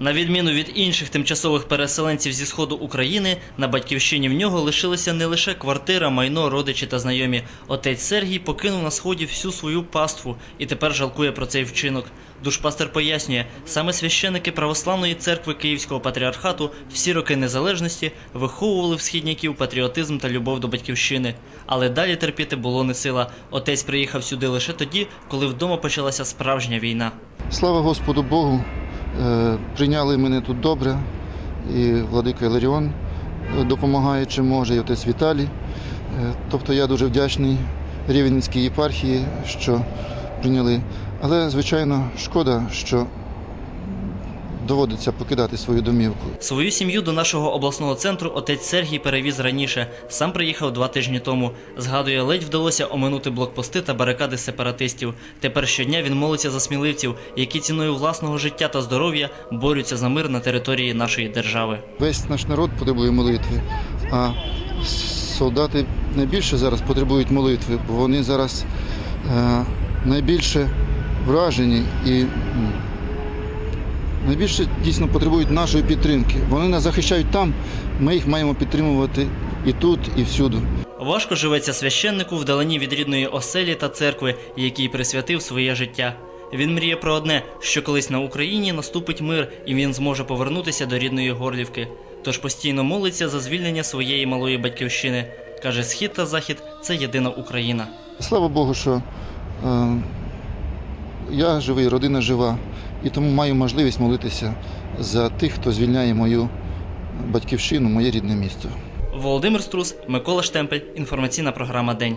На відміну від інших тимчасових переселенців зі сходу України, на батьківщині в нього лишилися не лише квартира, майно, родичі та знайомі. Отець Сергій покинув на сході всю свою паству і тепер жалкує про цей вчинок. Душпастер пояснює, саме священики православної церкви Київського патріархату всі роки незалежності виховували в східняків патріотизм та любов до батьківщини. Але далі терпіти було не сила. Отець приїхав сюди лише тоді, коли вдома почалася справжня війна. Слава Господу Богу, прийняли мене тут добре, і владика Іларіон е, допомагає чим може, і отець Віталій. Е, Тобто я дуже вдячний Рівненській єпархії, що прийняли. Але, звичайно, шкода, що доводиться покидати свою домівку. Свою сім'ю до нашого обласного центру отець Сергій перевіз раніше. Сам приїхав два тижні тому. Згадує, ледь вдалося оминути блокпости та барикади сепаратистів. Тепер щодня він молиться за сміливців, які ціною власного життя та здоров'я борються за мир на території нашої держави. Весь наш народ потребує молитви, а солдати найбільше зараз потребують молитви, бо вони зараз е, найбільше вражені і найбільше дійсно потребують нашої підтримки. Вони нас захищають там, ми їх маємо підтримувати і тут, і всюди. Важко живеться священнику вдалині від рідної оселі та церкви, якій присвятив своє життя. Він мріє про одне, що колись на Україні наступить мир, і він зможе повернутися до рідної Горлівки. Тож постійно молиться за звільнення своєї малої батьківщини. Каже, схід та захід це єдина Україна. Слава Богу, що е, я живий, родина жива, і тому маю можливість молитися за тих, хто звільняє мою батьківщину, моє рідне місто. Володимир Струс, Микола Штемпель. Інформаційна програма День.